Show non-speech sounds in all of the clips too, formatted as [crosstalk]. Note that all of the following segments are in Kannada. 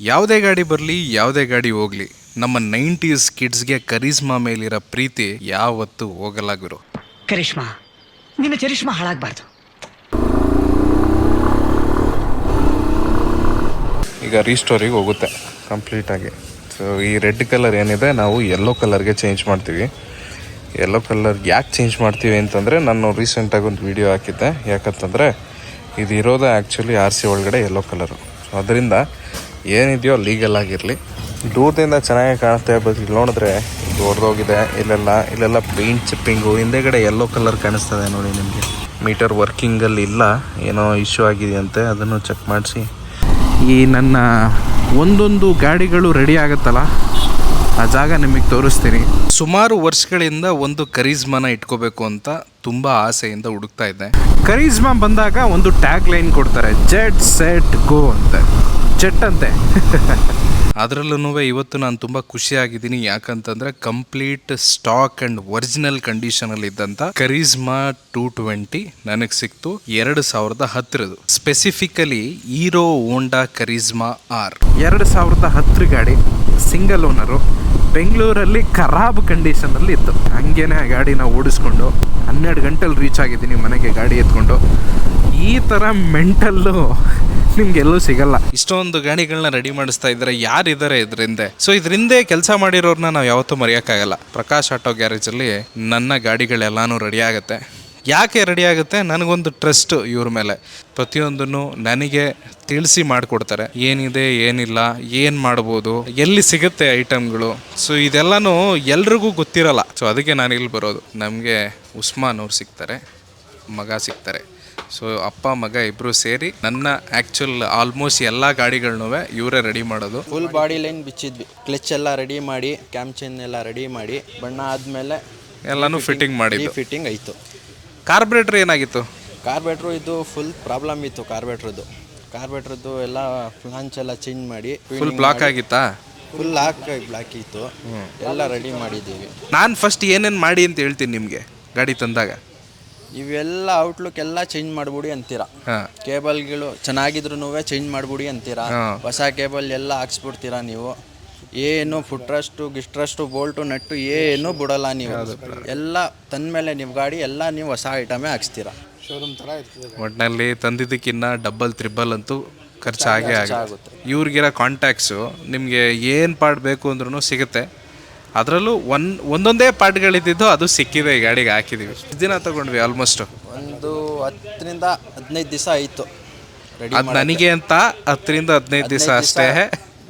ಯಾವುದೇ ಗಾಡಿ ಬರಲಿ ಯಾವುದೇ ಗಾಡಿ ಹೋಗ್ಲಿ ನಮ್ಮ ನೈಂಟೀಸ್ ಕಿಡ್ಸ್ಗೆ ಕರಿಸ್ಮಾ ಮೇಲಿರೋ ಪ್ರೀತಿ ಯಾವತ್ತೂ ಹೋಗಲ್ಲ ಗುರು ಕರಿಷ್ಮಾ ನಿನ್ನ ಚರಿಷ್ಮಾ ಹಾಳಾಗಬಾರ್ದು. ಈಗ ರೀಸ್ಟೋರಿಗೆ ಹೋಗುತ್ತೆ ಕಂಪ್ಲೀಟಾಗಿ. ಸೊ ಈ ರೆಡ್ ಕಲರ್ ಏನಿದೆ ನಾವು ಯೆಲ್ಲೋ ಕಲರ್ಗೆ ಚೇಂಜ್ ಮಾಡ್ತೀವಿ. ಯೆಲ್ಲೋ ಕಲರ್ ಯಾಕೆ ಚೇಂಜ್ ಮಾಡ್ತೀವಿ ಅಂತಂದರೆ ನಾನು ರೀಸೆಂಟಾಗಿ ಒಂದು ವಿಡಿಯೋ ಹಾಕಿದ್ದೆ. ಯಾಕಂತಂದರೆ ಇದು ಇರೋದೇ ಆ್ಯಕ್ಚುಲಿ ಆರ್ ಸಿ ಒಳಗಡೆ ಯೆಲ್ಲೋ ಕಲರು. ಸೊ ಅದರಿಂದ ಏನಿದೆಯೋ ಲೀಗಲ್ ಆಗಿರಲಿ. ದೂರದಿಂದ ಚೆನ್ನಾಗಿ ಕಾಣಿಸ್ತಾ ಇರ್ಬೋದು ಇಲ್ಲಿ ನೋಡಿದ್ರೆ ದೊಡ್ಡದೋಗಿದೆ ಇಲ್ಲೆಲ್ಲ ಇಲ್ಲೆಲ್ಲ ಪೇಂಟ್ ಚಿಪ್ಪಿಂಗು ಹಿಂದೆಗಡೆ ಯೆಲ್ಲೋ ಕಲರ್ ಕಾಣಿಸ್ತದೆ ನೋಡಿ ನಿಮಗೆ. ಮೀಟರ್ ವರ್ಕಿಂಗಲ್ಲಿ ಇಲ್ಲ, ಏನೋ ಇಶ್ಯೂ ಆಗಿದೆಯಂತೆ, ಅದನ್ನು ಚೆಕ್ ಮಾಡಿಸಿ. ಈ ನನ್ನ ಒಂದೊಂದು ಗಾಡಿಗಳು ರೆಡಿ ಆಗುತ್ತಲ್ಲ? ಆ ಜಾಗ ನಿಮಗೆ ತೋರಿಸ್ತೀನಿ. ಸುಮಾರು ವರ್ಷಗಳಿಂದ ಒಂದು ಕರೀಜ್ಮನ ಇಟ್ಕೋಬೇಕು ಅಂತ ತುಂಬ ಆಸೆಯಿಂದ ಹುಡುಕ್ತಾ ಇದ್ದೆ. ಕರೀಜ್ಮ ಬಂದಾಗ ಒಂದು ಟ್ಯಾಗ್ ಲೈನ್ ಕೊಡ್ತಾರೆ ಜೆಟ್ ಸೆಟ್ ಗೋ ಅಂತ. ಜೆಟ್ ಅಂತೆ ಅದರಲ್ಲೂ ಇವತ್ತು ನಾನು ತುಂಬ ಖುಷಿಯಾಗಿದ್ದೀನಿ. ಯಾಕಂತಂದ್ರೆ ಕಂಪ್ಲೀಟ್ ಸ್ಟಾಕ್ ಅಂಡ್ ಒರಿಜಿನಲ್ ಕಂಡೀಷನಲ್ಲಿ ಇದ್ದಂಥ ಕರೀಸ್ಮಾ ಟೂ ಟ್ವೆಂಟಿ ನನಗೆ ಸಿಕ್ತು ಎರಡು ಸಾವಿರದ ಹತ್ತರದು. Specifically Hero Honda Karizma R. ಎರಡು ಸಾವಿರದ ಹತ್ತರ ಗಾಡಿ ಸಿಂಗಲ್ ಓನರು. ಬೆಂಗಳೂರಲ್ಲಿ ಖರಾಬ್ ಕಂಡೀಷನಲ್ಲಿ ಇತ್ತು. ಹಂಗೇನೆ ಆ ಗಾಡಿನ ಓಡಿಸ್ಕೊಂಡು ಹನ್ನೆರಡು ಗಂಟೆಲಿ ರೀಚ್ ಆಗಿದ್ದೀನಿ ಮನೆಗೆ ಗಾಡಿ ಎತ್ಕೊಂಡು. ಈ ಥರ ಮೆಂಟಲ್ಲು ನಿಮ್ಗೆಲ್ಲೂ ಸಿಗಲ್ಲ. ಇಷ್ಟೊಂದು ಗಾಡಿಗಳನ್ನ ರೆಡಿ ಮಾಡಿಸ್ತಾ ಇದ್ದಾರೆ ಯಾರಿದ್ದಾರೆ ಇದರಿಂದ? ಸೊ ಇದರಿಂದ ಕೆಲಸ ಮಾಡಿರೋರ್ನ ನಾವು ಯಾವತ್ತೂ ಮರೆಯೋಕ್ಕಾಗಲ್ಲ. ಪ್ರಕಾಶ್ ಆಟೋ ಗ್ಯಾರೇಜಲ್ಲಿ ನನ್ನ ಗಾಡಿಗಳೆಲ್ಲಾನು ರೆಡಿ ಆಗುತ್ತೆ. ಯಾಕೆ ರೆಡಿ ಆಗುತ್ತೆ? ನನಗೊಂದು ಟ್ರಸ್ಟ್ ಇವ್ರ ಮೇಲೆ. ಪ್ರತಿಯೊಂದನ್ನು ನನಗೆ ತಿಳಿಸಿ ಮಾಡಿಕೊಡ್ತಾರೆ. ಏನಿದೆ, ಏನಿಲ್ಲ, ಏನು ಮಾಡ್ಬೋದು, ಎಲ್ಲಿ ಸಿಗುತ್ತೆ ಐಟಮ್ಗಳು ಸೊ ಇದೆಲ್ಲನೂ ಎಲ್ರಿಗೂ ಗೊತ್ತಿರಲ್ಲ. ಸೊ ಅದಕ್ಕೆ ನಾನು ಇಲ್ಲಿ ಬರೋದು. ನಮಗೆ ಉಸ್ಮಾನ್ ಅವ್ರು ಸಿಗ್ತಾರೆ, ಮಗ ಸಿಗ್ತಾರೆ. ಸೊ ಅಪ್ಪ ಮಗ ಇಬ್ರು ಸೇರಿ ನನ್ನ ಆ್ಯಕ್ಚುಲ್ ಆಲ್ಮೋಸ್ಟ್ ಎಲ್ಲ ಗಾಡಿಗಳನ್ನೂ ಇವರೇ ರೆಡಿ ಮಾಡೋದು. ಫುಲ್ ಬಾಡಿ ಲೈನ್ ಬಿಚ್ಚಿದ್ವಿ. ಕ್ಲಚ್ ಎಲ್ಲ ರೆಡಿ ಮಾಡಿ ಕ್ಯಾಮ್ ಚೈನ್ ಎಲ್ಲ ರೆಡಿ ಮಾಡಿ ಬಣ್ಣ ಆದಮೇಲೆ ಎಲ್ಲನೂ ಫಿಟ್ಟಿಂಗ್ ಮಾಡಿ ಫಿಟ್ಟಿಂಗ್ ಆಯಿತು. ಕಾರ್ಬ್ರೇಟ್ರ್ ಏನಾಗಿತ್ತು? ಕಾರ್ಬೇಟ್ರು ಇದು ಫುಲ್ ಪ್ರಾಬ್ಲಮ್ ಇತ್ತು ಕಾರ್ಬೇಟ್ರದ್ದು ಕಾರ್ಬೇಟ್ರದ್ದು ಎಲ್ಲ ಫ್ಲಾಂಚ್ ಎಲ್ಲ ಚೇಂಜ್ ಮಾಡಿ ಫುಲ್ ಬ್ಲಾಕ್ ಆಗಿತ್ತಾ? ಫುಲ್ ಹಾಕ್ ಬ್ಲಾಕ್ ಇತ್ತು. ಎಲ್ಲ ರೆಡಿ ಮಾಡಿದ್ದೀವಿ. ನಾನು ಫಸ್ಟ್ ಏನೇನು ಮಾಡಿ ಅಂತ ಹೇಳ್ತೀನಿ ನಿಮಗೆ ಗಾಡಿ ತಂದಾಗ. ಇವೆಲ್ಲ ಔಟ್ಲುಕ್ ಎಲ್ಲ ಚೇಂಜ್ ಮಾಡ್ಬಿಡಿ ಅಂತೀರಾ. ಕೇಬಲ್ಗಳು ಚೆನ್ನಾಗಿದ್ರು ಚೇಂಜ್ ಮಾಡ್ಬಿಡಿ ಅಂತೀರಾ. ಹೊಸ ಕೇಬಲ್ ಎಲ್ಲ ಹಾಕ್ಸ್ಬಿಡ್ತೀರಾ ನೀವು. ಏನು ಫುಟ್ರಷ್ಟು ಗಿಸ್ಟ್ರಷ್ಟು ಬೋಲ್ಟು ನಟ್ಟು ಏನು ಬಿಡಲ್ಲ ನೀವು. ಎಲ್ಲ ತಂದ್ಮೇಲೆ ನಿಮ್ಮ ಗಾಡಿ ಎಲ್ಲ ನೀವು ಹೊಸ ಐಟಮೇ ಹಾಕ್ಸ್ತೀರಾ. ಒಟ್ಟಿನಲ್ಲಿ ತಂದಿದ್ದಕ್ಕಿನ್ನ ಡಬಲ್ ತ್ರಿಬಲ್ ಅಂತೂ ಖರ್ಚು ಆಗೇ ಆಗುತ್ತೆ. ಇವ್ರಿಗಿರೋ ಕಾಂಟ್ಯಾಕ್ಟ್ಸು ನಿಮಗೆ ಏನು ಪಾರ್ಟ್ ಬೇಕು ಅಂದ್ರೂ ಸಿಗುತ್ತೆ. ಅದರಲ್ಲೂ ಒನ್ ಒಂದೊಂದೇ ಪಾರ್ಟ್ಗಳಿದ್ದಿದ್ದು ಅದು ಸಿಕ್ಕಿದೆ ಈ ಗಾಡಿಗೆ ಹಾಕಿದ್ದೀವಿ ಎಷ್ಟು ದಿನ ತಗೊಂಡ್ವಿ ಆಲ್ಮೋಸ್ಟ್ ಒಂದು ಹತ್ತರಿಂದ ಹದಿನೈದು ದಿವಸ ಆಯಿತು. ಅದು ನನಗೆ ಅಂತ ಹತ್ತರಿಂದ ಹದಿನೈದು ದಿವಸ ಅಷ್ಟೇ.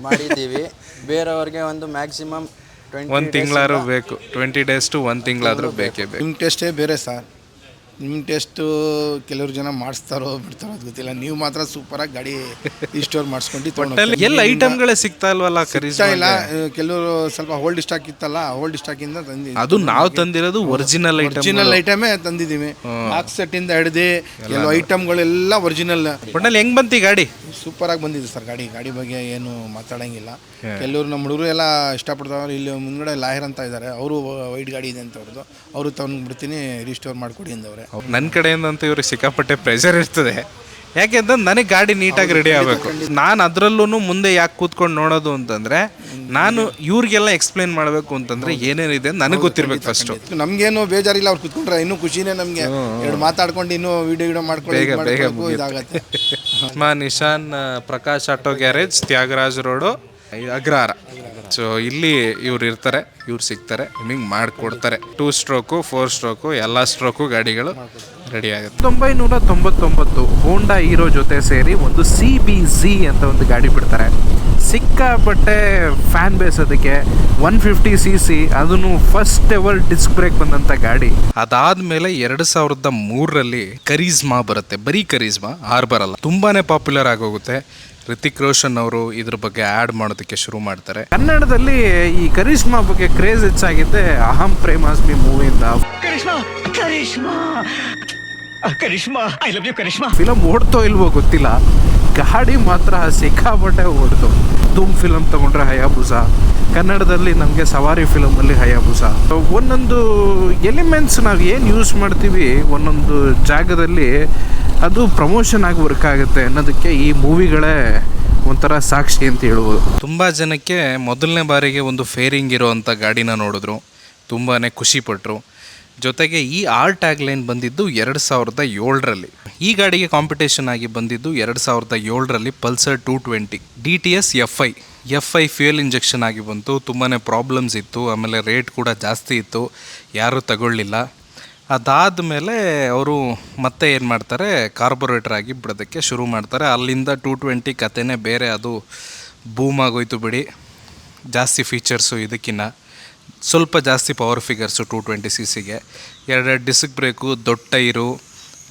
ಮಾಡಿದ್ದೀವಿ. ಬೇರೆಯವ್ರಿಗೆ ಒಂದು ಮ್ಯಾಕ್ಸಿಮಮ್ ಟ್ವೆಂಟಿ ಒಂದು ತಿಂಗಳಾದ್ರೂ ಬೇಕು. ಟ್ವೆಂಟಿ ಡೇಸ್ ಟು ಒಂದು ತಿಂಗಳಾದ್ರೂ ಬೇಕೇ ಬೇಕು. ನಿಮ್ಮ ಟೆಸ್ಟೇ ಬೇರೆ ಸರ್. ನಿಮ್ಮ ಟೆಸ್ಟು ಕೆಲವ್ರು ಜನ ಮಾಡಿಸ್ತಾರೋ ಬಿಡ್ತಾರೋ ಅದು ಗೊತ್ತಿಲ್ಲ. ನೀವು ಮಾತ್ರ ಸೂಪರಾಗಿ ಗಾಡಿ ರಿಸ್ಟೋರ್ ಮಾಡಿಸ್ಕೊಂಡು ಎಲ್ಲ ಐಟಮ್ಗಳೇ ಸಿಗ್ತಾ ಇಲ್ವಲ್ಲ ಕರೀಸ್ ಇಲ್ಲ. ಕೆಲವರು ಸ್ವಲ್ಪ ಹೋಲ್ಡ್ ಸ್ಟಾಕ್ ಇತ್ತಲ್ಲ ಹೋಲ್ಡ್ ಸ್ಟಾಕಿಂದ ತಂದಿ ಅದು ನಾವು ತಂದಿರೋದು ಒರಿಜಿನಲ್ ಐಟಮ್ ಒರಿಜಿನಲ್ ಐಟಮೇ ತಂದಿದ್ದೀವಿ. ಬಾಕ್ಸ್ ಇಂದ ಹಿಡ್ದು ಕೆಲವು ಐಟಮ್ಗಳೆಲ್ಲ ಒರಿಜಿನಲ್ ಒಟ್ಟಲ್ಲಿ ಹೆಂಗ್ ಬಂತಿ ಗಾಡಿ? ಗಾಡಿ ಸೂಪರಾಗಿ ಬಂದಿದೆ ಸರ್ ಗಾಡಿ. ಗಾಡಿ ಬಗ್ಗೆ ಏನು ಮಾತಾಡಂಗಿಲ್ಲ. ಕೆಲವರು ನಮ್ಮ ಹುಡುಗರು ಎಲ್ಲ ಇಷ್ಟಪಡ್ತಾವ್ರು. ಇಲ್ಲಿ ಮುಂದ್ಗಡೆ ಲಾಯರ್ ಅಂತ ಇದ್ದಾರೆ. ಅವರು ವೈಟ್ ಗಾಡಿ ಇದೆ ಅಂತ ಅವ್ರದ್ದು ಅವರು ತಂದ್ಬಿಡ್ತೀನಿ ರಿಸ್ಟೋರ್ ಮಾಡಿಕೊಡಿ ಅಂದವ್ರೆ. ನನ್ನ ಕಡೆಯಿಂದ ಅಂತ ಇವ್ರಿಗೆ ಸಿಕ್ಕಾಪಟ್ಟೆ ಪ್ರೆಷರ್ ಇರ್ತದೆ. ಯಾಕೆಂದ್ರೆ ನನಗೆ ಗಾಡಿ ನೀಟಾಗಿ ರೆಡಿ ಆಗಬೇಕು. ನಾನು ಅದರಲ್ಲೂ ಮುಂದೆ ಯಾಕೆ ಕೂತ್ಕೊಂಡು ನೋಡೋದು ಅಂತಂದರೆ ನಾನು ಇವ್ರಿಗೆಲ್ಲ ಎಕ್ಸ್ಪ್ಲೈನ್ ಮಾಡಬೇಕು ಅಂತಂದರೆ ಏನೇನಿದೆ ನನಗೆ ಗೊತ್ತಿರಬೇಕು ಫಸ್ಟು ನಮಗೇನು ಬೇಜಾರಿಲ್ಲ ಅವ್ರು ಕೂತ್ಕೊಂಡ್ರೆ ಇನ್ನೂ ಖುಷಿನೇ ನಮಗೆ. ಎರಡು ಮಾತಾಡ್ಕೊಂಡು ಇನ್ನೂ ವಿಡಿಯೋ ವಿಡಿಯೋ ಮಾಡ್ಕೊಂಡು ಇದಾಗತ್ತೆ. [laughs] Nishan Prakash auto garage Tyagaraj road Agrahara so ಇಲ್ಲಿ ಇವ್ರು ಇರ್ತಾರೆ ಇವ್ರು ಸಿಗ್ತಾರೆ ನಿಮಗೆ ಮಾಡಿಕೊಡ್ತಾರೆ. ಟೂ ಸ್ಟ್ರೋಕು ಫೋರ್ ಸ್ಟ್ರೋಕು ಎಲ್ಲ ಸ್ಟ್ರೋಕು ಗಾಡಿಗಳು ರೆಡಿ ಆಗುತ್ತೆ. ಒಂಬೈನೂರ ತೊಂಬತ್ತೊಂಬತ್ತು ಹೋಂಡಾ ಹೀರೋ ಜೊತೆ ಸೇರಿ ಒಂದು ಸಿ ಬಿ ಝಿ ಅಂತ ಒಂದು ಗಾಡಿ ಬಿಡ್ತಾರೆ. ಸಿಕ್ಕಾಪಟ್ಟೆ ಫ್ಯಾನ್ ಬೇಸ್ ಅದಕ್ಕೆ ಒನ್ ಫಿಫ್ಟಿ ಸಿ ಸಿ ಅದನ್ನು ಫಸ್ಟ್ ಎವರ್ ಡಿಸ್ಕ್ ಬ್ರೇಕ್ ಬಂದಂತ ಗಾಡಿ. ಅದಾದ್ಮೇಲೆ ಎರಡು ಸಾವಿರದ ಮೂರರಲ್ಲಿ ಕರೀಸ್ಮಾ ಬರುತ್ತೆ. ಬರೀ ಕರೀಸ್ಮಾ ಆರ್ ಬರಲ್ಲ. ತುಂಬಾನೇ ಪಾಪ್ಯುಲರ್ ಆಗೋಗುತ್ತೆ. ರಿತಿಕ್ ರೋಷನ್ ಅವರು ಇದ್ರ ಬಗ್ಗೆ ಆ್ಯಡ್ ಮಾಡೋದಕ್ಕೆ ಶುರು ಮಾಡ್ತಾರೆ. ಕನ್ನಡದಲ್ಲಿ ಈ ಕರಿಷ್ಮಾ ಬಗ್ಗೆ ಕ್ರೇಜ್ ಹೆಚ್ಚಾಗಿದೆ. Aham Premasmi ಮೂವಿಯಿಂದ. Karishma Karishma. Karishma I love you Karishma. Film ಓಡ್ತೋ ಇಲ್ವೋ ಗೊತ್ತಿಲ್ಲ. ಗಾಡಿ ಮಾತ್ರ ಸಿಕ್ಕಾಪಟ್ಟೆ ಓಡ್ತು. ಧೂಮ್ ಫಿಲಮ್ ತಗೊಂಡ್ರೆ ಹಯಾಬುಸ. ಕನ್ನಡದಲ್ಲಿ ನಮಗೆ ಸವಾರಿ ಫಿಲಮಲ್ಲಿ ಹಯಾಬುಸ. ಒಂದೊಂದು ಎಲಿಮೆಂಟ್ಸ್ ನಾವು ಏನು ಯೂಸ್ ಮಾಡ್ತೀವಿ ಒಂದೊಂದು ಜಾಗದಲ್ಲಿ ಅದು ಪ್ರಮೋಷನ್ ಆಗಿ ವರ್ಕ್ ಆಗುತ್ತೆ ಅನ್ನೋದಕ್ಕೆ ಈ ಮೂವಿಗಳೇ ಒಂಥರ ಸಾಕ್ಷಿ ಅಂತ ಹೇಳ್ಬೋದು. ತುಂಬ ಜನಕ್ಕೆ ಮೊದಲನೇ ಬಾರಿಗೆ ಒಂದು ಫೇರಿಂಗ್ ಇರೋವಂಥ ಗಾಡಿನ ನೋಡಿದ್ರು. ತುಂಬಾ ಖುಷಿಪಟ್ಟರು ಜೊತೆಗೆ ಈ ಆರ್ ಟ್ಯಾಗ್ ಲೈನ್ ಬಂದಿದ್ದು ಎರಡು ಸಾವಿರದ ಏಳರಲ್ಲಿ. ಈ ಗಾಡಿಗೆ ಕಾಂಪಿಟೇಷನ್ ಆಗಿ ಬಂದಿದ್ದು ಎರಡು ಸಾವಿರದ ಏಳರಲ್ಲಿ Pulsar two twenty D T S F I F I fuel injection ಆಗಿ ಬಂತು ತುಂಬಾ ಪ್ರಾಬ್ಲಮ್ಸ್ ಇತ್ತು, ಆಮೇಲೆ ರೇಟ್ ಕೂಡ ಜಾಸ್ತಿ ಇತ್ತು, ಯಾರೂ ತಗೊಳ್ಳಿಲ್ಲ. ಅದಾದಮೇಲೆ ಅವರು ಮತ್ತೆ ಏನು ಮಾಡ್ತಾರೆ ಕಾರ್ಪೊರೇಟರ್ ಆಗಿ ಬಿಡೋದಕ್ಕೆ ಶುರು ಮಾಡ್ತಾರೆ. ಅಲ್ಲಿಂದ ಟೂ ಟ್ವೆಂಟಿ ಕತೆನೇ ಬೇರೆ, ಅದು ಬೂಮ್ ಆಗೋಯ್ತು ಬಿಡಿ. ಜಾಸ್ತಿ ಫೀಚರ್ಸು ಇದಕ್ಕಿನ್ನ. ಸ್ವಲ್ಪ ಜಾಸ್ತಿ power figures two twenty C ಸಿಗೆ ಎರಡೆರಡು ಡಿಸ್ಕ್ ಬ್ರೇಕು ದೊಡ್ಡ ಟೈರು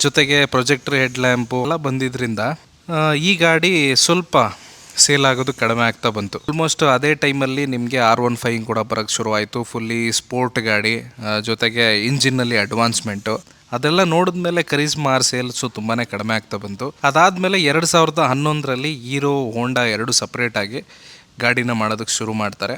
ಜೊತೆಗೆ ಪ್ರೊಜೆಕ್ಟರ್ ಹೆಡ್ ಲ್ಯಾಂಪು ಎಲ್ಲ ಬಂದಿದ್ದರಿಂದ ಈ ಗಾಡಿ ಸ್ವಲ್ಪ ಸೇಲ್ ಆಗೋದು ಕಡಿಮೆ ಆಗ್ತಾ ಬಂತು. ಆಲ್ಮೋಸ್ಟ್ ಅದೇ ಟೈಮಲ್ಲಿ ನಿಮಗೆ ಆರ್ ಒನ್ ಫೈವ್ ಕೂಡ ಬರೋಕ್ಕೆ ಶುರುವಾಯಿತು ಫುಲ್ಲಿ ಸ್ಪೋರ್ಟ್ ಗಾಡಿ ಜೊತೆಗೆ ಇಂಜಿನ್ನಲ್ಲಿ ಅಡ್ವಾನ್ಸ್ಮೆಂಟು ಅದೆಲ್ಲ ನೋಡಿದ್ಮೇಲೆ ಮೇಲೆ ಆರ್ ಸೇಲ್ಸು ತುಂಬಾ ಕಡಿಮೆ ಆಗ್ತಾ ಬಂತು. ಅದಾದಮೇಲೆ ಎರಡು ಸಾವಿರದ ಹನ್ನೊಂದರಲ್ಲಿ ಹೀರೋ ಹೋಂಡಾ ಎರಡು ಸಪ್ರೇಟಾಗಿ ಗಾಡಿನ ಮಾಡೋದಕ್ಕೆ ಶುರು ಮಾಡ್ತಾರೆ.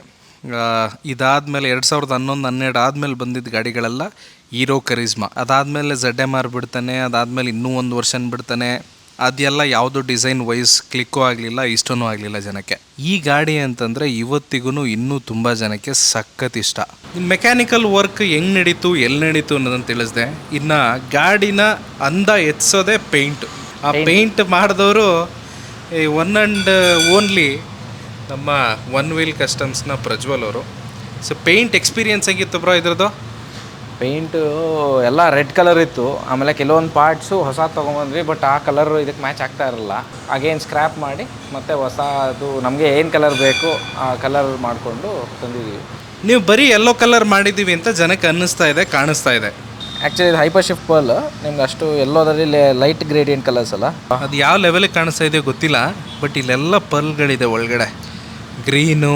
ಇದಾದಮೇಲೆ ಎರಡು ಸಾವಿರದ ಹನ್ನೊಂದು ಹನ್ನೆರಡು ಆದಮೇಲೆ ಬಂದಿದ್ದ ಗಾಡಿಗಳೆಲ್ಲ ಹೀರೋ ಕರಿಸ್ಮಾ ಅದಾದಮೇಲೆ ಝಡ್ ಎಂ ಆರ್ ಬಿಡ್ತಾನೆ ಅದಾದಮೇಲೆ ಇನ್ನೂ ಒಂದು ವರ್ಷನ್ ಬಿಡ್ತಾನೆ. ಅದೆಲ್ಲ ಯಾವುದು ಡಿಸೈನ್ ವೈಸ್ ಕ್ಲಿಕ್ಕೂ ಆಗಲಿಲ್ಲ ಇಷ್ಟನೂ ಆಗಲಿಲ್ಲ ಜನಕ್ಕೆ. ಈ ಗಾಡಿ ಅಂತಂದರೆ ಇವತ್ತಿಗೂ ಇನ್ನೂ ತುಂಬ ಜನಕ್ಕೆ ಸಖತ್ ಇಷ್ಟ. ಮೆಕ್ಯಾನಿಕಲ್ ವರ್ಕ್ ಹೆಂಗೆ ನಡೀತು ಎಲ್ಲಿ ನಡೀತು ಅನ್ನೋದನ್ನು ತಿಳಿಸ್ದೆ. ಇನ್ನು ಗಾಡಿನ ಅಂದ ಎತ್ಸೋದೇ ಪೇಂಟ್ ಆ ಪೇಂಟ್ ಮಾಡಿದವರು ಒನ್ ಆ್ಯಂಡ್ ಓನ್ಲಿ ನಮ್ಮ ಒನ್ ವೀಲ್ ಕಸ್ಟಮ್ಸ್ನ ಪ್ರಜ್ವಲ್ ಅವರು. ಸೊ ಪೇಂಟ್ ಎಕ್ಸ್ಪೀರಿಯನ್ಸ್ ಆಗಿತ್ತು ಬ್ರೋ ಇದ್ರದ್ದು? ಪೇಂಟು ಎಲ್ಲ ರೆಡ್ ಕಲರ್ ಇತ್ತು. ಆಮೇಲೆ ಕೆಲವೊಂದು ಪಾರ್ಟ್ಸು ಹೊಸ ತೊಗೊಂಬಂದ್ವಿ ಬಟ್ ಆ ಕಲರ್ ಇದಕ್ಕೆ ಮ್ಯಾಚ್ ಆಗ್ತಾ ಇರಲಿಲ್ಲ ಅಗೇನ್ ಸ್ಕ್ರ್ಯಾಪ್ ಮಾಡಿ ಮತ್ತೆ ಹೊಸದು ನಮಗೆ ಏನು ಕಲರ್ ಬೇಕು ಆ ಕಲರ್ ಮಾಡಿಕೊಂಡು ತಂದಿದ್ದೀವಿ ನೀವು ಬರೀ ಎಲ್ಲೋ ಕಲರ್ ಮಾಡಿದ್ದೀವಿ ಅಂತ ಜನಕ್ಕೆ ಅನ್ನಿಸ್ತಾ ಇದೆ ಕಾಣಿಸ್ತಾ ಇದೆ. ಆ್ಯಕ್ಚುಲಿ ಇದು ಹೈಪರ್ ಶಿಫ್ಟ್ ಪರ್ಲ್ ನಿಮ್ಗೆ ಅಷ್ಟು ಎಲ್ಲೋದ್ರಲ್ಲಿ ಲೈಟ್ ಗ್ರೇಡಿಯಂಟ್ ಕಲರ್ಸ್ ಅಲ್ಲ. ಅದು ಯಾವ ಲೆವೆಲಿಗೆ ಕಾಣಿಸ್ತಾ ಇದೆಯೋ ಗೊತ್ತಿಲ್ಲ ಬಟ್ ಇಲ್ಲೆಲ್ಲ ಪರ್ಲ್ಗಳಿದೆ ಒಳಗಡೆ. ಗ್ರೀನು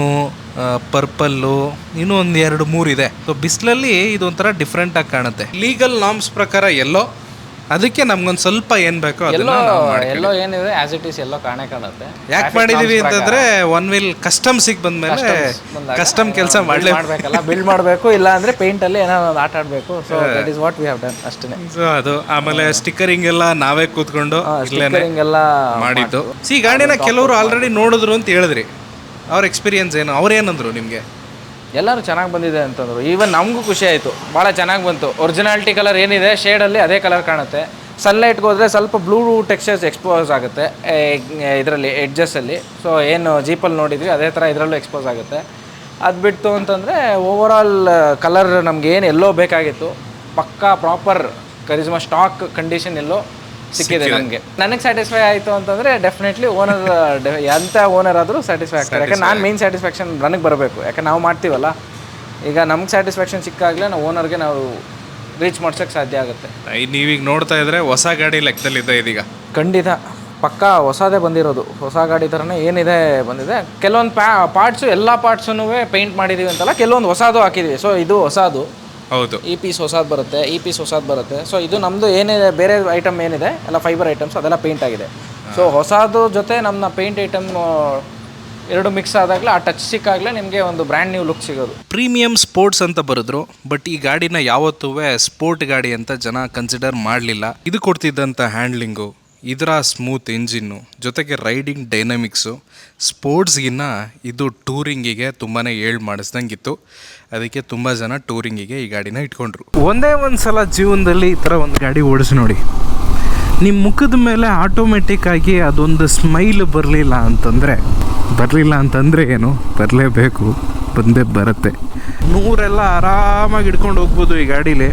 ಪರ್ಪಲ್ಲು ಇನ್ನೂ ಒಂದು ಎರಡು ಮೂರು ಇದೆ. ಸೊ ಬಿಸಿಲಲ್ಲಿ ಇದು ಒಂಥರ ಡಿಫ್ರೆಂಟಾಗಿ ಕಾಣುತ್ತೆ. ಲೀಗಲ್ ನಾಮ್ಸ್ ಪ್ರಕಾರ ಎಲ್ಲೋ ಅದಕ್ಕೆ ನಮ್ಗೊಂದು ಸ್ವಲ್ಪ ಏನು ಬೇಕೋ ಅದನ್ನ ಎಲ್ಲೋ. ಎಲ್ಲೋ ಏನಿದೆ ಆ್ಯಸ್ ಇಟ್ ಈಸ್ ಎಲ್ಲೋ ಕಾಣೇ ಕಾಣುತ್ತೆ. ಯಾಕೆ ಮಾಡಿದೀವಿ ಅಂತಂದ್ರೆ ಒನ್ ವೀಲ್ ಕಸ್ಟಮ್ಸಿಗೆ ಬಂದ್ಮೇಲೆ ಕಸ್ಟಮ್ ಕೆಲಸ ಮಾಡಲೇ ಮಾಡಬೇಕಲ್ಲ ಬಿಲ್ಡ್ ಮಾಡಬೇಕು ಇಲ್ಲ ಅಂದರೆ ಪೇಂಟಲ್ಲಿ ಏನೋ ಒಂದು ಆಟ ಆಡಬೇಕು. So that is what we have done ಅಷ್ಟೇ. ಸೊ ಅದು ಆಮೇಲೆ ಸ್ಟಿಕ್ಕರಿಂಗ್ ಎಲ್ಲ ನಾವೇ ಕೂತ್ಕೊಂಡು ಸ್ಟಿಕ್ಕರಿಂಗ್ ಎಲ್ಲ ಮಾಡಿದ್ದು. ಸಿ ಗಾಡಿನ ಕೆಲವರು ಆಲ್ರೆಡಿ ನೋಡಿದ್ರು ಅಂತ ಹೇಳಿದ್ರಿ. ಅವ್ರ ಎಕ್ಸ್ಪೀರಿಯನ್ಸ್ ಏನು? ಅವ್ರೇನಂದ್ರು ನಿಮಗೆ? ಎಲ್ಲರೂ ಚೆನ್ನಾಗಿ ಬಂದಿದೆ ಅಂತಂದರು. ಈವನ್ ನಮಗೂ ಖುಷಿ ಆಯಿತು. ಭಾಳ ಚೆನ್ನಾಗಿ ಬಂತು. ಒರಿಜಿನಾಲಿಟಿ ಕಲರ್ ಏನಿದೆ ಶೇಡಲ್ಲಿ ಅದೇ ಕಲರ್ ಕಾಣುತ್ತೆ. ಸನ್ಲೈಟ್ಗೆ ಹೋದರೆ ಸ್ವಲ್ಪ ಬ್ಲೂ ಟೆಕ್ಸ್ಚರ್ಸ್ ಎಕ್ಸ್ಪೋಸ್ ಆಗುತ್ತೆ. ಇದರಲ್ಲಿ ಎಡ್ಜಸ್ಸಲ್ಲಿ ಸೊ ಏನು ಜೀಪಲ್ಲಿ ನೋಡಿದ್ವಿ, ಅದೇ ಥರ ಇದರಲ್ಲೂ ಎಕ್ಸ್ಪೋಸ್ ಆಗುತ್ತೆ. ಅದು ಬಿಟ್ಟು ಅಂತಂದರೆ ಓವರಾಲ್ ಕಲರ್ ನಮ್ಗೆ ಏನು ಎಲ್ಲೋ ಬೇಕಾಗಿತ್ತು. ಪಕ್ಕಾ ಪ್ರಾಪರ್ ಕರಿಸ್ಮಾ ಸ್ಟಾಕ್ ಕಂಡೀಷನ್ ಎಲ್ಲೋ ಸಿಕ್ಕಿದೆ ನಮಗೆ. ನನಗೆ ಸ್ಯಾಟಿಸ್ಫೈ ಆಯಿತು ಅಂತಂದರೆ ಡೆಫಿನೆಟ್ಲಿ ಓನರ್ ಎಂಥ ಓನರ್ ಆದರೂ ಸ್ಯಾಟಿಸ್ಫೈ ಆಗ್ತಾರೆ. ಯಾಕಂದ್ರೆ ನಾನು ಮೇನ್ ಸ್ಯಾಟಿಸ್ಫ್ಯಾಕ್ಷನ್ ನನಗೆ ಬರಬೇಕು. ಯಾಕಂದ್ರೆ ನಾವು ಮಾಡ್ತೀವಲ್ಲ. ಈಗ ನಮ್ಗೆ ಸ್ಯಾಟಿಸ್ಫ್ಯಾಕ್ಷನ್ ಸಿಕ್ಕಾಗಲೇ ನಾವು ಓನರ್ಗೆ ನಾವು ರೀಚ್ ಮಾಡ್ಸೋಕ್ಕೆ ಸಾಧ್ಯ ಆಗುತ್ತೆ. ನೀವೀಗ ನೋಡ್ತಾ ಇದ್ರೆ ಹೊಸ ಗಾಡಿ ಲೆಕ್ಕದಲ್ಲಿದೆ ಇದೀಗ. ಖಂಡಿತ. ಪಕ್ಕಾ ಹೊಸದೇ ಬಂದಿರೋದು. ಹೊಸ ಗಾಡಿ ಥರನೇ ಏನಿದೆ ಬಂದಿದೆ. ಕೆಲವೊಂದು ಪ್ಯಾ ಪಾರ್ಟ್ಸು ಎಲ್ಲ ಪಾರ್ಟ್ಸೂ ಪೇಂಟ್ ಮಾಡಿದ್ದೀವಿ ಅಂತಲ್ಲ ಕೆಲವೊಂದು ಹೊಸದು ಹಾಕಿದ್ದೀವಿ ಸೊ ಇದು ಹೊಸದು. ಹೌದು. ಈ ಪೀಸ್ ಹೊಸದು ಬರುತ್ತೆ ಈ ಪೀಸ್ ಹೊಸದು ಬರುತ್ತೆ. ಸೊ ಇದು ನಮ್ಮದು ಏನಿದೆ ಬೇರೆ ಐಟಮ್ ಏನಿದೆ ಎಲ್ಲ ಫೈಬರ್ ಐಟಮ್ಸ್ ಅದೆಲ್ಲ ಪೇಂಟ್ ಆಗಿದೆ. ಸೊ ಹೊಸದು ಜೊತೆ ನಮ್ಮ ಪೇಂಟ್ ಐಟಮ್ ಎರಡು ಮಿಕ್ಸ್ ಆದಾಗಲೇ ಆ ಟಚ್ ಸಿಕ್ಕಾಗಲೇ ನಿಮಗೆ ಒಂದು ಬ್ರ್ಯಾಂಡ್ ನ್ಯೂ ಲುಕ್ ಸಿಗೋದು. ಪ್ರೀಮಿಯಂ ಸ್ಪೋರ್ಟ್ಸ್ ಅಂತ ಬರೆದ್ರು ಬಟ್ ಈ ಗಾಡಿನ ಯಾವತ್ತೂ ಸ್ಪೋರ್ಟ್ ಗಾಡಿ ಅಂತ ಜನ ಕನ್ಸಿಡರ್ ಮಾಡಲಿಲ್ಲ. ಇದು ಕೊಡ್ತಿದ್ದಂಥ ಹ್ಯಾಂಡ್ಲಿಂಗು ಇದರ ಸ್ಮೂತ್ ಇಂಜಿನ್ನು, ಜೊತೆಗೆ ರೈಡಿಂಗ್ ಡೈನಮಿಕ್ಸು, ಸ್ಪೋರ್ಟ್ಸ್ಗಿನ್ನ ಇದು ಟೂರಿಂಗಿಗೆ ತುಂಬಾ ಏಳು ಮಾಡಿಸ್ದಂಗಿತ್ತು. ಅದಕ್ಕೆ ತುಂಬ ಜನ ಟೂರಿಂಗಿಗೆ ಈ ಗಾಡಿನ ಇಟ್ಕೊಂಡ್ರು. ಒಂದೇ ಒಂದು ಸಲ ಜೀವನದಲ್ಲಿ ಈ ಥರ ಒಂದು ಗಾಡಿ ಓಡಿಸಿ ನೋಡಿ. ನಿಮ್ಮ ಮುಖದ ಮೇಲೆ ಆಟೋಮೆಟಿಕ್ಕಾಗಿ ಅದೊಂದು ಸ್ಮೈಲ್ ಬರಲಿಲ್ಲ ಅಂತಂದರೆ ಬರಲಿಲ್ಲ ಅಂತಂದರೆ ಏನು? ಬರಲೇಬೇಕು, ಬಂದೇ ಬರುತ್ತೆ. ನೂರೆಲ್ಲ ಆರಾಮಾಗಿ ಹಿಡ್ಕೊಂಡು ಹೋಗ್ಬೋದು ಈ ಗಾಡೀಲಿ.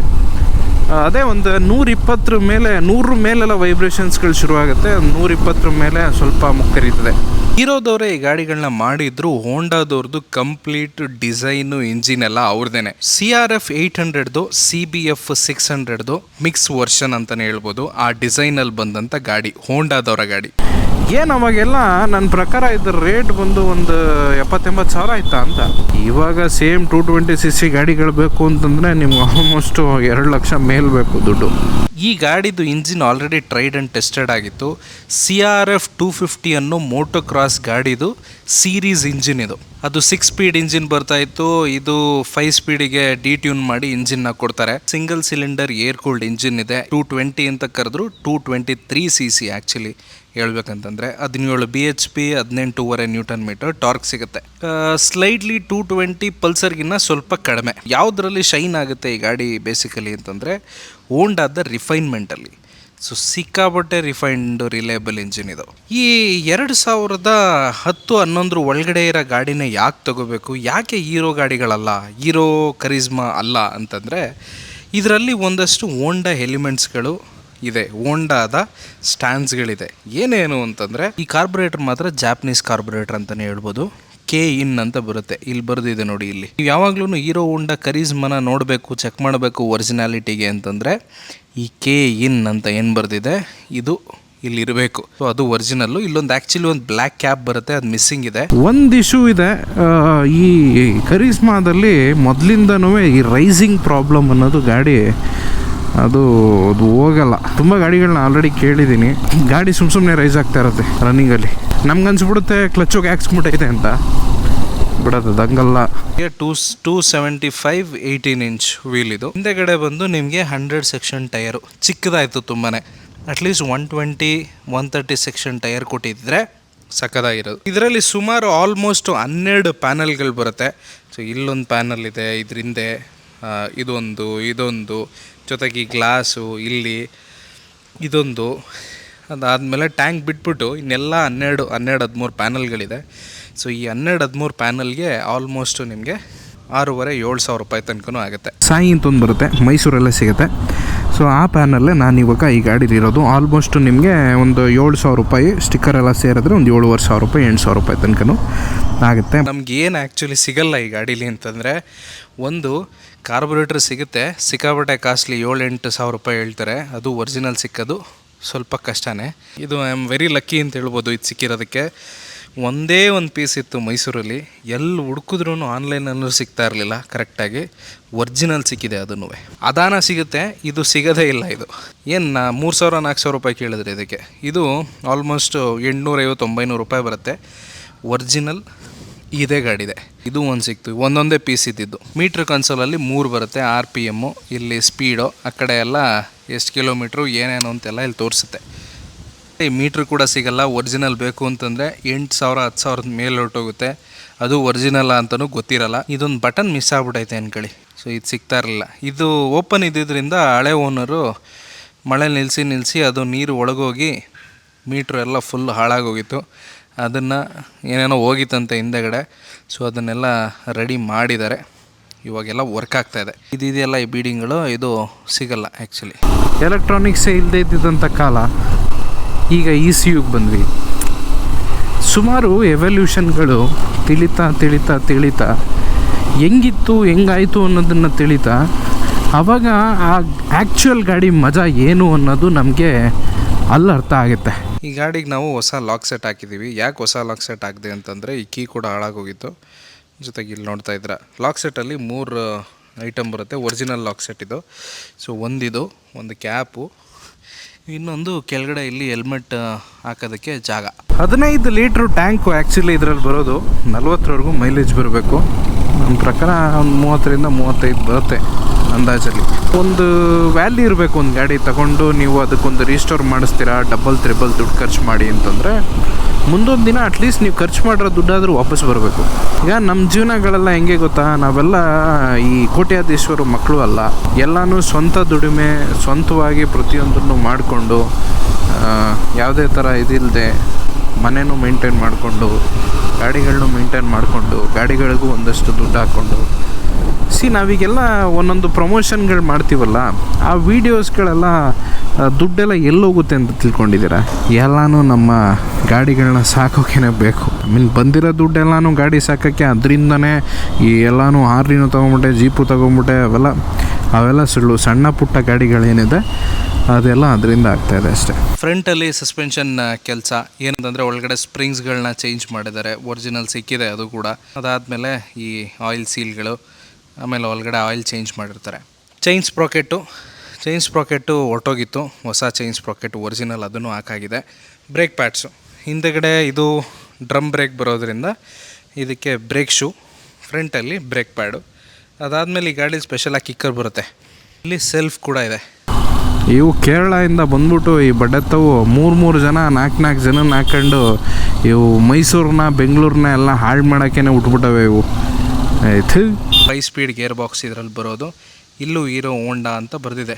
ಅದೇ ಒಂದು ನೂರಿಪ್ಪತ್ತರ ಮೇಲೆ, ನೂರ ಮೇಲೆಲ್ಲ ವೈಬ್ರೇಷನ್ಸ್ಗಳು ಶುರುವಾಗುತ್ತೆ, ನೂರಿಪ್ಪತ್ತರ ಮೇಲೆ ಸ್ವಲ್ಪ ಮುಕ್ಕರಿತದೆ. ಹೀರೋದವರೇ ಈ ಗಾಡಿಗಳನ್ನ ಮಾಡಿದ್ರು ಹೋಂಡಾದವ್ರದ್ದು ಕಂಪ್ಲೀಟ್ ಡಿಸೈನು ಇಂಜಿನ್ ಎಲ್ಲ ಅವ್ರದೇನೆ. ಸಿ ಆರ್ ಎಫ್ ಏಯ್ಟ್ ಹಂಡ್ರೆಡ್ದು ಸಿ ಬಿ ಎಫ್ ಸಿಕ್ಸ್ ಹಂಡ್ರೆಡ್ದು ಮಿಕ್ಸ್ ವರ್ಷನ್ ಅಂತಲೇ ಹೇಳ್ಬೋದು, ಆ ಡಿಸೈನಲ್ಲಿ ಬಂದಂಥ ಗಾಡಿ ಹೋಂಡಾದವರ ಗಾಡಿ. ಏನು ಅವಾಗೆಲ್ಲ ನನ್ನ ಪ್ರಕಾರ ಇದ್ರ ರೇಟ್ ಬಂದು ಒಂದು ಎಪ್ಪತ್ತೆಂಬತ್ತು ಸಾವಿರ ಆಯ್ತಾ ಅಂತ? ಇವಾಗ same two twenty C C ಗಾಡಿಗಳು ಬೇಕು ಅಂತಂದರೆ ನಿಮ್ಗೆ ಆಲ್ಮೋಸ್ಟ್ ಎರಡು ಲಕ್ಷ ಮೇಲ್ ಬೇಕು ದುಡ್ಡು. ಈ ಗಾಡಿದು engine already tried and tested ಆಗಿತ್ತು. C R F two fifty ಅನ್ನೋ ಮೋಟೋ ಕ್ರಾಸ್ ಗಾಡಿದು ಸೀರೀಸ್ ಇಂಜಿನ್ ಇದು. ಅದು ಸಿಕ್ಸ್ ಸ್ಪೀಡ್ ಇಂಜಿನ್ ಬರ್ತಾ ಇತ್ತು. ಇದು ಫೈವ್ ಸ್ಪೀಡಿಗೆ ಡಿ ಟ್ಯೂನ್ ಮಾಡಿ ಇಂಜಿನ್ನ ಕೊಡ್ತಾರೆ. Single cylinder air cooled engine ಇದೆ. ಟೂ ಟ್ವೆಂಟಿ ಅಂತ ಕರೆದ್ರು two twenty three C C actually ಹೇಳ್ಬೇಕಂತಂದರೆ ಹದಿನೇಳು ಬಿ ಎಚ್ ಪಿ ಹದಿನೆಂಟೂವರೆ ನ್ಯೂಟನ್ ಮೀಟರ್ ಟಾರ್ಕ್ ಸಿಗುತ್ತೆ. ಸ್ಲೈಡ್ಲಿ ಟೂ ಟ್ವೆಂಟಿ ಪಲ್ಸರ್ಗಿನ್ನ ಸ್ವಲ್ಪ ಕಡಿಮೆ. ಯಾವುದರಲ್ಲಿ ಶೈನ್ ಆಗುತ್ತೆ ಈ ಗಾಡಿ ಬೇಸಿಕಲಿ ಅಂತಂದರೆ ಓಂಡಾದ ರಿಫೈನ್ಮೆಂಟಲ್ಲಿ ಸೊ ಸಿಕ್ಕಾಪಟ್ಟೆ ರಿಫೈನ್ಡ್ ರಿಲೇಬಲ್ ಇಂಜಿನ್ ಇದು. ಈ ಎರಡು ಸಾವಿರದ ಹತ್ತು ಹನ್ನೊಂದರ ಒಳಗಡೆ ಇರೋ ಗಾಡಿನ ಯಾಕೆ ತಗೋಬೇಕು? ಯಾಕೆ ಹೀರೋ ಗಾಡಿಗಳಲ್ಲ? ಹೀರೋ ಕರಿಸ್ಮಾ ಅಲ್ಲ ಅಂತಂದರೆ ಇದರಲ್ಲಿ ಒಂದಷ್ಟು ಓಂಡಾ ಎಲಿಮೆಂಟ್ಸ್ಗಳು ಇದೆ ಹೋಂಡಾದ ಸ್ಟ್ಯಾಂಡ್ಸ್ಗಳಿದೆ. ಏನೇನು ಅಂತಂದರೆ, ಈ ಕಾರ್ಬೊರೇಟರ್ ಮಾತ್ರ ಜಾಪನೀಸ್ ಕಾರ್ಬೊರೇಟರ್ ಅಂತಲೇ ಹೇಳ್ಬೋದು. ಕೆ ಇನ್ ಅಂತ ಬರುತ್ತೆ. ಇಲ್ಲಿ ಬರೆದಿದೆ ನೋಡಿ ಇಲ್ಲಿ. ನೀವು ಯಾವಾಗಲೂ ಹೀರೋ ಉಂಡ ಕರೀಸ್ಮನ ನೋಡಬೇಕು, ಚೆಕ್ ಮಾಡಬೇಕು ಒರಿಜಿನಾಲಿಟಿಗೆ ಅಂತಂದರೆ, ಈ ಕೆ ಇನ್ ಅಂತ ಏನು ಬರೆದಿದೆ, ಇದು ಇಲ್ಲಿ ಇರಬೇಕು. ಸೊ ಅದು ಒರಿಜಿನಲ್ಲು. ಇಲ್ಲೊಂದು ಆ್ಯಕ್ಚುಲಿ ಒಂದು ಬ್ಲ್ಯಾಕ್ ಕ್ಯಾಪ್ ಬರುತ್ತೆ, ಅದು ಮಿಸ್ಸಿಂಗ್ ಇದೆ. ಒಂದು ಇಶ್ಯೂ ಇದೆ ಈ ಕರೀಸ್ಮಾದಲ್ಲಿ ಮೊದಲಿಂದನೂ ಈ ರೈಸಿಂಗ್ ಪ್ರಾಬ್ಲಮ್ ಅನ್ನೋದು ಗಾಡಿ ಅದು ಅದು ಹೋಗಲ್ಲ. ತುಂಬ ಗಾಡಿಗಳನ್ನ ಆಲ್ರೆಡಿ ಕೇಳಿದ್ದೀನಿ. ಗಾಡಿ ಸುಮ್ಮ ಸುಮ್ಮನೆ ರೈಸ್ ಆಗ್ತಾ ಇರುತ್ತೆ ರನ್ನಿಂಗಲ್ಲಿ ನಮ್ಗೆ ಅನ್ಸ್ಬಿಡುತ್ತೆ ಕ್ಲಚ್ಚೋಗಿ ಹಾಕ್ಸ್ಬಿಟ್ಟೈತೆ ಅಂತ. ಬಿಡೋದು ಹಂಗಲ್ಲ. Two two seventy five eighteen inch wheel ಇದು. ಹಿಂದೆಗಡೆ ಬಂದು ನಿಮಗೆ ಹಂಡ್ರೆಡ್ ಸೆಕ್ಷನ್ ಟೈರು ಚಿಕ್ಕದಾಯಿತು ತುಂಬಾ at least one twenty one thirty section tyre ಕೊಟ್ಟಿದ್ರೆ ಸಕ್ಕದಾಗಿರೋದು ಇದರಲ್ಲಿ ಸುಮಾರು ಆಲ್ಮೋಸ್ಟ್ ಹನ್ನೆರಡು ಪ್ಯಾನಲ್ಗಳು ಬರುತ್ತೆ. ಸೊ ಇಲ್ಲೊಂದು ಪ್ಯಾನಲ್ ಇದೆ ಇದ್ರ ಹಿಂದೆ ಆ, ಇದೊಂದು ಇದೊಂದು, ಜೊತೆಗೆ ಗ್ಲಾಸು, ಇಲ್ಲಿ ಇದೊಂದು. ಅದಾದಮೇಲೆ ಟ್ಯಾಂಕ್ ಬಿಟ್ಬಿಟ್ಟು ಇನ್ನೆಲ್ಲ ಹನ್ನೆರಡು ಹನ್ನೆರಡು, ಹದಿಮೂರು ಪ್ಯಾನಲ್ಗಳಿದೆ. ಸೊ ಈ ಹನ್ನೆರಡು, ಹದಿಮೂರು ಪ್ಯಾನಲ್ಗೆ ಆಲ್ಮೋಸ್ಟು ನಿಮಗೆ ಆರೂವರೆ, ಏಳು ಸಾವಿರ ರೂಪಾಯಿ ತನಕನೂ ಆಗುತ್ತೆ. ಸಾಯಿ ಅಂತ ಒಂದು ಬರುತ್ತೆ, ಮೈಸೂರಲ್ಲೇ ಸಿಗುತ್ತೆ. ಸೊ ಆ ಪ್ಯಾನಲ್ಲೇ ನಾನು ಇವಾಗ ಈ ಗಾಡೀಲಿ ಇರೋದು. ಆಲ್ಮೋಸ್ಟ್ ನಿಮಗೆ ಒಂದು ಏಳು ಸಾವಿರ ರೂಪಾಯಿ ಸ್ಟಿಕ್ಕರ್ ಎಲ್ಲ ಸೇರಿದ್ರೆ ಒಂದು ಏಳುವರೆ ಸಾವಿರ ರೂಪಾಯಿ, ಎಂಟು ಸಾವಿರ ರೂಪಾಯಿ ತನಕನೂ ಆಗುತ್ತೆ. ನಮ್ಗೆ ಏನು ಆ್ಯಕ್ಚುಲಿ ಸಿಗಲ್ಲ ಈ ಗಾಡೀಲಿ ಅಂತಂದರೆ, ಒಂದು ಕಾರ್ಬೊರೇಟರ್ ಸಿಗುತ್ತೆ. ಸಿಕ್ಕಾಪಟ್ಟೆ ಕಾಸ್ಟ್ಲಿ ಏಳು ಎಂಟು ಸಾವಿರ ರೂಪಾಯಿ ಹೇಳ್ತಾರೆ. ಅದು ಒರಿಜಿನಲ್ ಸಿಕ್ಕೋದು. ಸ್ವಲ್ಪ ಕಷ್ಟನೇ. ಇದು ಐ ಆಮ್ ವೆರಿ ಲಕ್ಕಿ ಅಂತ ಹೇಳ್ಬೋದು ಇದು ಸಿಕ್ಕಿರೋದಕ್ಕೆ. ಒಂದೇ ಒಂದು ಪೀಸ್ ಇತ್ತು ಮೈಸೂರಲ್ಲಿ. ಎಲ್ಲಿ ಹುಡುಕಿದ್ರೂ ಆನ್ಲೈನಲ್ಲೂ ಸಿಗ್ತಾ ಇರಲಿಲ್ಲ ಕರೆಕ್ಟಾಗಿ ಒರಿಜಿನಲ್ ಸಿಕ್ಕಿದೆ ಅದನ್ನು ಅದಾನ ಸಿಗುತ್ತೆ, ಇದು ಸಿಗೋದೇ ಇಲ್ಲ ಇದು. ಏನು ನಾ ಮೂರು ಸಾವಿರ, ನಾಲ್ಕು ಸಾವಿರ ರೂಪಾಯಿ ಕೇಳಿದ್ರೆ ಇದಕ್ಕೆ. ಇದು ಆಲ್ಮೋಸ್ಟ್ ಎಂಟುನೂರೈವತ್ತು, ಒಂಬೈನೂರು ರೂಪಾಯಿ ಬರುತ್ತೆ. ಒರ್ಜಿನಲ್ ಇದೇ ಗಾಡಿದೆ. ಇದು ಒಂದು ಸಿಕ್ತು, ಒಂದೊಂದೇ ಪೀಸ್ ಇದ್ದಿದ್ದು. ಮೀಟ್ರ್ ಕನ್ಸೋಲಲ್ಲಿ ಮೂರು ಬರುತ್ತೆ ಆರ್ ಪಿ ಎಮ್ಮು ಇಲ್ಲಿ ಸ್ಪೀಡು ಆ ಕಡೆ ಎಲ್ಲ ಎಷ್ಟು ಕಿಲೋಮೀಟ್ರು ಏನೇನು ಅಂತೆಲ್ಲ ಇಲ್ಲಿ ತೋರಿಸುತ್ತೆ. ಮೀಟ್ರ್ ಕೂಡ ಸಿಗಲ್ಲ, ಒರಿಜಿನಲ್ ಬೇಕು ಅಂತಂದರೆ ಎಂಟು ಸಾವಿರ, ಹತ್ತು ಸಾವಿರದ ಮೇಲೆ ಹೊರಟೋಗುತ್ತೆ. ಅದು ಒರಿಜಿನಲ್ ಅಂತಲೂ ಗೊತ್ತಿರಲ್ಲ. ಇದೊಂದು ಬಟನ್ ಮಿಸ್ ಆಗ್ಬಿಟ್ಟೈತೆ ಅನ್ಕೊಳ್ಳಿ. ಸೊ ಇದು ಸಿಗ್ತಾ ಇರಲಿಲ್ಲ. ಇದು ಓಪನ್ ಇದ್ದಿದ್ದರಿಂದ ಹಳೆ ಓನರು ಮಳೆ ನಿಲ್ಲಿಸಿ ನಿಲ್ಲಿಸಿ ಅದು ನೀರು ಒಳಗೋಗಿ ಮೀಟ್ರ್ ಎಲ್ಲ ಫುಲ್ ಹಾಳಾಗೋಗಿತ್ತು. ಅದನ್ನು ಏನೇನೋ ಹೋಗಿತ್ತಂತೆ ಹಿಂದೆಗಡೆ. ಸೊ ಅದನ್ನೆಲ್ಲ ರೆಡಿ ಮಾಡಿದ್ದಾರೆ. ಇವಾಗೆಲ್ಲ ವರ್ಕ್ ಆಗ್ತಾ ಇದೆ. ಇದೆಯಲ್ಲ ಈ ಬೀಡಿಂಗ್ಗಳು ಇದು ಸಿಗಲ್ಲ ಆ್ಯಕ್ಚುಲಿ ಎಲೆಕ್ಟ್ರಾನಿಕ್ಸ್ ಇಲ್ಲದೆ ಇದ್ದಿದ್ದಂಥ ಕಾಲ ಈಗ ಇ ಸಿ ಯುಗೆ ಬಂದ್ವಿ. ಸುಮಾರು ಎವಲ್ಯೂಷನ್ಗಳು ತಿಳಿತಾ ತಿಳಿತಾ ತಿಳಿತಾ ಹೆಂಗಿತ್ತು, ಹೆಂಗಾಯಿತು ಅನ್ನೋದನ್ನು ತಿಳಿತಾ ಆವಾಗ ಆ ಆ್ಯಕ್ಚುಯಲ್ ಗಾಡಿ ಮಜಾ ಏನು ಅನ್ನೋದು ನಮಗೆ ಅಲ್ಲಿ ಅರ್ಥ ಆಗುತ್ತೆ. ಈ ಗಾಡಿಗೆ ನಾವು ಹೊಸ ಲಾಕ್ ಸೆಟ್ ಹಾಕಿದ್ದೀವಿ ಯಾಕೆ ಹೊಸ ಲಾಕ್ ಸೆಟ್ ಹಾಕಿದೆ ಅಂತಂದರೆ ಈ ಕೀ ಕೂಡ ಹಾಳಾಗೋಗಿತ್ತು. ಜೊತೆಗೆ ಇಲ್ಲಿ ನೋಡ್ತಾ ಇದ್ರ. ಲಾಕ್ ಸೆಟ್ಟಲ್ಲಿ ಮೂರು ಐಟಮ್ ಬರುತ್ತೆ. ಒರಿಜಿನಲ್ ಲಾಕ್ ಸೆಟ್ ಇದು. ಸೊ ಒಂದಿದು, ಒಂದು ಕ್ಯಾಪು ಇನ್ನೊಂದು ಕೆಳಗಡೆ ಇಲ್ಲಿ ಹೆಲ್ಮೆಟ್ ಹಾಕೋದಕ್ಕೆ ಜಾಗ. ಹದಿನೈದು ಲೀಟ್ರ್ ಟ್ಯಾಂಕು ಆ್ಯಕ್ಚುಲಿ ಇದರಲ್ಲಿ ಬರೋದು. ನಲ್ವತ್ತರವರೆಗೂ ಮೈಲೇಜ್ ಬರಬೇಕು. ನಮ್ಮ ಪ್ರಕಾರ ಒಂದು ಮೂವತ್ತರಿಂದ ಮೂವತ್ತೈದು ಬರುತ್ತೆ. ಅಂದಾಜಲ್ಲಿ? ಒಂದು ವ್ಯಾಲ್ಯೂ ಇರಬೇಕು ಒಂದು ಗಾಡಿ ತಗೊಂಡು ನೀವು ಅದಕ್ಕೊಂದು ರೀಸ್ಟೋರ್ ಮಾಡಿಸ್ತೀರಾ, ಡಬಲ್, ತ್ರಿಬಲ್ ದುಡ್ಡು ಖರ್ಚು ಮಾಡಿ ಅಂತಂದರೆ, ಮುಂದೊಂದು ದಿನ ಅಟ್ಲೀಸ್ಟ್ ನೀವು ಖರ್ಚು ಮಾಡಿರೋ ದುಡ್ಡಾದರೂ ವಾಪಸ್ ಬರಬೇಕು. ಈಗ ನಮ್ಮ ಜೀವನಗಳೆಲ್ಲ ಹೆಂಗೆ ಗೊತ್ತಾ? ನಾವೆಲ್ಲ ಈ ಕೋಟ್ಯಾಧೀಶ್ವರ ಮಕ್ಕಳು ಅಲ್ಲ. ಎಲ್ಲನೂ ಸ್ವಂತ ದುಡಿಮೆ, ಸ್ವಂತವಾಗಿ ಪ್ರತಿಯೊಂದನ್ನು ಮಾಡಿಕೊಂಡು ಯಾವುದೇ ಥರ ಇದಿಲ್ಲದೆ ಮನೆನೂ ಮೇಂಟೈನ್ ಮಾಡಿಕೊಂಡು, ಗಾಡಿಗಳನ್ನೂ ಮೇಂಟೈನ್ ಮಾಡಿಕೊಂಡು, ಗಾಡಿಗಳಿಗೂ ಒಂದಷ್ಟು ದುಡ್ಡು ಹಾಕ್ಕೊಂಡು ಸಿ ನಾವೀಗೆಲ್ಲ ಒಂದೊಂದು ಪ್ರಮೋಷನ್ಗಳು ಮಾಡ್ತೀವಲ್ಲ, ಆ ವೀಡಿಯೋಸ್ಗಳೆಲ್ಲ ದುಡ್ಡೆಲ್ಲ ಎಲ್ಲೋಗುತ್ತೆ ಅಂತ ತಿಳ್ಕೊಂಡಿದ್ದೀರಾ? ಎಲ್ಲನೂ ನಮ್ಮ ಗಾಡಿಗಳನ್ನ ಸಾಕೋಕೆ ಬೇಕು. ಐ ಮೀನ್ ಬಂದಿರೋ ದುಡ್ಡೆಲ್ಲನೂ ಗಾಡಿ ಸಾಕೋಕ್ಕೆ ಅದರಿಂದನೇ ಈ ಎಲ್ಲನೂ ಆರ್ರಿನೂ ತೊಗೊಂಬಿಟ್ಟೆ ಜೀಪು ತೊಗೊಂಬಿಟ್ಟೆ, ಅವೆಲ್ಲ ಅವೆಲ್ಲ ಸುಳ್ಳು, ಸಣ್ಣ ಪುಟ್ಟ ಗಾಡಿಗಳೇನಿದೆ, ಅದೆಲ್ಲ ಅದರಿಂದ ಆಗ್ತಾಯಿದೆ ಅಷ್ಟೇ. ಫ್ರಂಟಲ್ಲಿ ಸಸ್ಪೆನ್ಷನ್ ಕೆಲಸ, ಏನಂತಂದರೆ ಒಳಗಡೆ ಸ್ಪ್ರಿಂಗ್ಸ್ಗಳನ್ನ ಚೇಂಜ್ ಮಾಡಿದ್ದಾರೆ. ಒರಿಜಿನಲ್ ಸಿಕ್ಕಿದೆ ಅದು ಕೂಡ. ಅದಾದಮೇಲೆ ಈ ಆಯಿಲ್ ಸೀಲ್ಗಳು ಆಮೇಲೆ ಒಳಗಡೆ ಆಯಿಲ್ ಚೇಂಜ್ ಮಾಡಿರ್ತಾರೆ. ಚೈನ್ ಸ್ಪ್ರಾಕೆಟು ಚೈನ್ ಸ್ಪ್ರಾಕೆಟು ಹೊರ್ಟೋಗಿತ್ತು ಹೊಸ ಚೈನ್ ಸ್ಪ್ರಾಕೆಟ್ ಒರಿಜಿನಲ್ ಅದನ್ನು ಹಾಕಾಗಿದೆ. ಬ್ರೇಕ್ ಪ್ಯಾಡ್ಸು ಹಿಂದೆಗಡೆ ಇದು ಡ್ರಮ್ ಬ್ರೇಕ್ ಬರೋದ್ರಿಂದ ಇದಕ್ಕೆ ಬ್ರೇಕ್ ಶೂ ಫ್ರಂಟಲ್ಲಿ ಬ್ರೇಕ್ ಪ್ಯಾಡು ಅದಾದಮೇಲೆ ಈ ಗಾಡಿ ಸ್ಪೆಷಲಾಗಿ ಕಿಕ್ಕರ್ ಬರುತ್ತೆ. ಇಲ್ಲಿ ಸೆಲ್ಫ್ ಕೂಡ ಇದೆ. ಇವು ಕೇರಳದಿಂದ ಬಂದ್ಬಿಟ್ಟು ಈ ಬಡ್ಡೆತ್ತವು ಮೂರು ಮೂರು ಜನ ನಾಲ್ಕು ನಾಲ್ಕು ಜನ ಹಾಕೊಂಡು ಇವು ಮೈಸೂರನ್ನ ಬೆಂಗಳೂರನ್ನ ಎಲ್ಲ ಹಾಳು ಮಾಡೋಕ್ಕೇ ಉಟ್ಬಿಟ್ಟವೆ ಇವು. ಆಯ್ತು. ಫೈ ಸ್ಪೀಡ್ ಗೇರ್ ಬಾಕ್ಸ್ ಇದರಲ್ಲಿ ಬರೋದು. ಇಲ್ಲೂ ಹೀರೋ ಹೋಂಡಾ ಅಂತ ಬರೆದಿದೆ.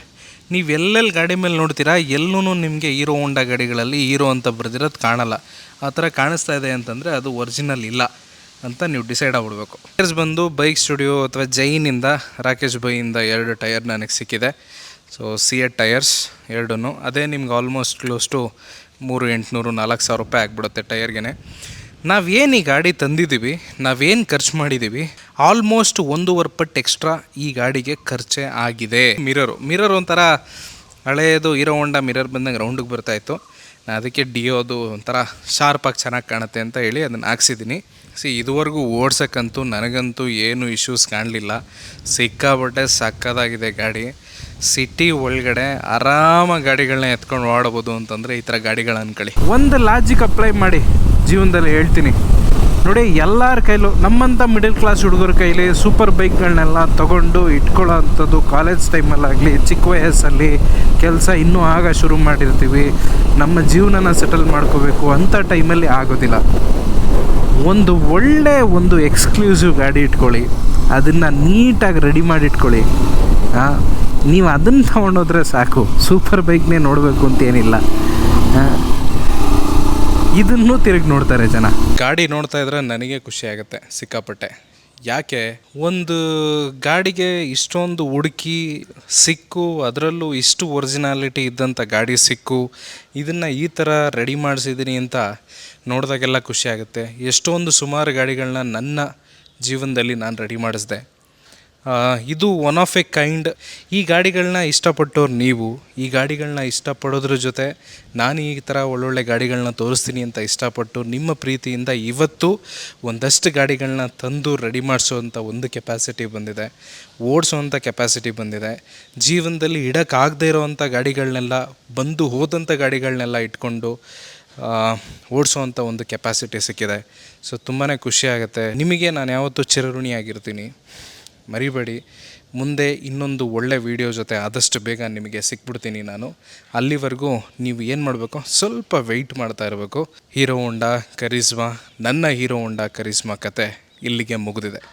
ನೀವು ಎಲ್ಲೆಲ್ಲಿ ಗಾಡಿ ಮೇಲೆ ನೋಡ್ತೀರಾ ಎಲ್ಲೂ ನಿಮಗೆ ಹೀರೋ ಹೋಂಡಾ ಗಾಡಿಗಳಲ್ಲಿ ಹೀರೋ ಅಂತ ಬರೆದಿರೋದು ಕಾಣಲ್ಲ. ಆ ಥರ ಕಾಣಿಸ್ತಾ ಇದೆ ಅಂತಂದರೆ ಅದು ಒರಿಜಿನಲ್ ಇಲ್ಲ ಅಂತ ನೀವು ಡಿಸೈಡ್ ಆಗ್ಬಿಡ್ಬೇಕು. ಟೈರ್ಸ್ ಬಂದು ಬೈಕ್ ಸ್ಟುಡಿಯೋ ಅಥವಾ ಜೈನಿಂದ ರಾಕೇಶ್ ಬೈಯಿಂದ ಎರಡು ಟೈರ್ ನನಗೆ ಸಿಕ್ಕಿದೆ. ಸೊ ಸಿ ಎಡ್ ಟೈರ್ಸ್ ಎರಡೂ ಅದೇ ನಿಮ್ಗೆ ಆಲ್ಮೋಸ್ಟ್ ಕ್ಲೋಸ್ ಟು ಮೂರು, ಎಂಟುನೂರು, ನಾಲ್ಕು ಸಾವಿರ ರೂಪಾಯಿ ಆಗಿಬಿಡುತ್ತೆ ಟೈರ್ಗೆ ನಾವೇನು ಈ ಗಾಡಿ ತಂದಿದ್ದೀವಿ ನಾವೇನು ಖರ್ಚು ಮಾಡಿದ್ದೀವಿ ಆಲ್ಮೋಸ್ಟ್ ಒಂದೂವರೆ ಪಟ್ಟು ಎಕ್ಸ್ಟ್ರಾ ಈ ಗಾಡಿಗೆ ಖರ್ಚೆ ಆಗಿದೆ. ಮಿರರು, ಮಿರರ್ ಒಂಥರ ಹಳೆಯದು ಹೀರೋ ಹೊಂಡ ಮಿರರ್ ಬಂದಂಗೆ ರೌಂಡಿಗೆ ಬರ್ತಾಯಿತ್ತು ನಾನು ಅದಕ್ಕೆ ಡಿಯೋದು ಒಂಥರ ಶಾರ್ಪಾಗಿ ಚೆನ್ನಾಗಿ ಕಾಣುತ್ತೆ ಅಂತ ಹೇಳಿ ಅದನ್ನು ಹಾಕ್ಸಿದ್ದೀನಿ. ಸಿ, ಇದುವರೆಗೂ ಓಡ್ಸೋಕ್ಕಂತೂ ನನಗಂತೂ ಏನು ಇಶ್ಯೂಸ್ ಕಾಣಲಿಲ್ಲ. ಸಿಕ್ಕಾಬಟ್ಟೆ ಸಕ್ಕದಾಗಿದೆ ಗಾಡಿ. ಸಿಟಿ ಒಳಗಡೆ ಆರಾಮ ಗಾಡಿಗಳನ್ನ ಎತ್ಕೊಂಡು ಓಡಬೋದು ಅಂತಂದರೆ ಈ ಥರ ಗಾಡಿಗಳು ಅನ್ಕೊಳ್ಳಿ. ಒಂದು ಲಾಜಿಕ್ ಅಪ್ಲೈ ಮಾಡಿ ಜೀವನದಲ್ಲಿ ಹೇಳ್ತೀನಿ. ನೋಡಿ, ಎಲ್ಲರ ಕೈಲೂ ನಮ್ಮಂಥ ಮಿಡಲ್ ಕ್ಲಾಸ್ ಹುಡುಗರ ಕೈಲಿ ಸೂಪರ್ ಬೈಕ್ಗಳನ್ನೆಲ್ಲ ತಗೊಂಡು ಇಟ್ಕೊಳ್ಳೋ ಅಂಥದ್ದು ಕಾಲೇಜ್ ಟೈಮಲ್ಲಾಗಲಿ ಚಿಕ್ಕ ವಯಸ್ಸಲ್ಲಿ ಕೆಲಸ ಇನ್ನೂ ಆಗ ಶುರು ಮಾಡಿರ್ತೀವಿ. ನಮ್ಮ ಜೀವನನ ಸೆಟಲ್ ಮಾಡ್ಕೋಬೇಕು ಅಂಥ ಟೈಮಲ್ಲಿ ಆಗೋದಿಲ್ಲ. ಒಂದು ಒಳ್ಳೆ ಒಂದು ಎಕ್ಸ್ಕ್ಲೂಸಿವ್ ಗಾಡಿ ಇಟ್ಕೊಳ್ಳಿ. ಅದನ್ನು ನೀಟಾಗಿ ರೆಡಿ ಮಾಡಿ ಇಟ್ಕೊಳ್ಳಿ. ನೀವು ಅದನ್ನು ತೊಗೊಂಡೋದ್ರೆ ಸಾಕು. ಸೂಪರ್ ಬೈಕ್ನೇ ನೋಡಬೇಕು ಅಂತ ಏನಿಲ್ಲ. ಇದನ್ನು ತಿರುಗಿ ನೋಡ್ತಾರೆ ಜನ. ಗಾಡಿ ನೋಡ್ತಾ ಇದ್ರೆ ನನಗೆ ಖುಷಿ ಆಗುತ್ತೆ, ಸಿಕ್ಕಾಪಟ್ಟೆ. ಯಾಕೆ? ಒಂದು ಗಾಡಿಗೆ ಇಷ್ಟೊಂದು ಹುಡುಕಿ ಸಿಕ್ಕು, ಅದರಲ್ಲೂ ಇಷ್ಟು ಒರಿಜಿನಾಲಿಟಿ ಇದ್ದಂಥ ಗಾಡಿ ಸಿಕ್ಕು, ಇದನ್ನು ಈ ಥರ ರೆಡಿ ಮಾಡಿಸಿದ್ದೀನಿ ಅಂತ ನೋಡಿದಾಗೆಲ್ಲ ಖುಷಿ ಆಗುತ್ತೆ. ಎಷ್ಟೊಂದು ಸುಮಾರು ಗಾಡಿಗಳನ್ನ ನನ್ನ ಜೀವನದಲ್ಲಿ ನಾನು ರೆಡಿ ಮಾಡಿಸಿದೆ. ಇದು ಒನ್ ಆಫ್ ಎ ಕೈಂಡ್ ಈ ಗಾಡಿಗಳನ್ನ ಇಷ್ಟಪಟ್ಟವ್ರು ನೀವು, ಈ ಗಾಡಿಗಳನ್ನ ಇಷ್ಟಪಡೋದ್ರ ಜೊತೆ ನಾನು ಈ ಥರ ಒಳ್ಳೊಳ್ಳೆ ಗಾಡಿಗಳನ್ನ ತೋರಿಸ್ತೀನಿ ಅಂತ ಇಷ್ಟಪಟ್ಟು ನಿಮ್ಮ ಪ್ರೀತಿಯಿಂದ ಇವತ್ತು ಒಂದಷ್ಟು ಗಾಡಿಗಳನ್ನ ತಂದು ರೆಡಿ ಮಾಡಿಸೋವಂಥ ಒಂದು ಕೆಪಾಸಿಟಿ ಬಂದಿದೆ. ಓಡಿಸೋವಂಥ ಕೆಪಾಸಿಟಿ ಬಂದಿದೆ. ಜೀವನದಲ್ಲಿ ಇಡೋಕ್ಕಾಗದೇ ಇರೋವಂಥ ಗಾಡಿಗಳನ್ನೆಲ್ಲ ಬಂದು ಹೋದಂಥ ಗಾಡಿಗಳನ್ನೆಲ್ಲ ಇಟ್ಕೊಂಡು ಓಡಿಸೋವಂಥ ಒಂದು ಕೆಪಾಸಿಟಿ ಸಿಕ್ಕಿದೆ. ಸೊ ತುಂಬಾ ಖುಷಿಯಾಗುತ್ತೆ ನಿಮಗೆ ನಾನು ಯಾವತ್ತೂ ಚಿರಋಣಿಯಾಗಿರ್ತೀನಿ. ಮರಿಬೇಡಿ. ಮುಂದೆ ಇನ್ನೊಂದು ಒಳ್ಳೆ ವಿಡಿಯೋ ಜೊತೆ ಆದಷ್ಟು ಬೇಗ ನಿಮಗೆ ಸಿಕ್ಬಿಡ್ತೀನಿ ನಾನು. ಅಲ್ಲಿವರೆಗೂ ನೀವು ಏನು ಮಾಡಬೇಕು? ಸ್ವಲ್ಪ ವೆಯ್ಟ್ ಮಾಡ್ತಾ ಇರಬೇಕು. ಹೀರೋ ಹೋಂಡಾ ಕರಿಸ್ಮಾ ನನ್ನ ಹೀರೋ ಹೋಂಡಾ ಕರಿಸ್ಮಾ ಕತೆ ಇಲ್ಲಿಗೆ ಮುಗಿದಿದೆ.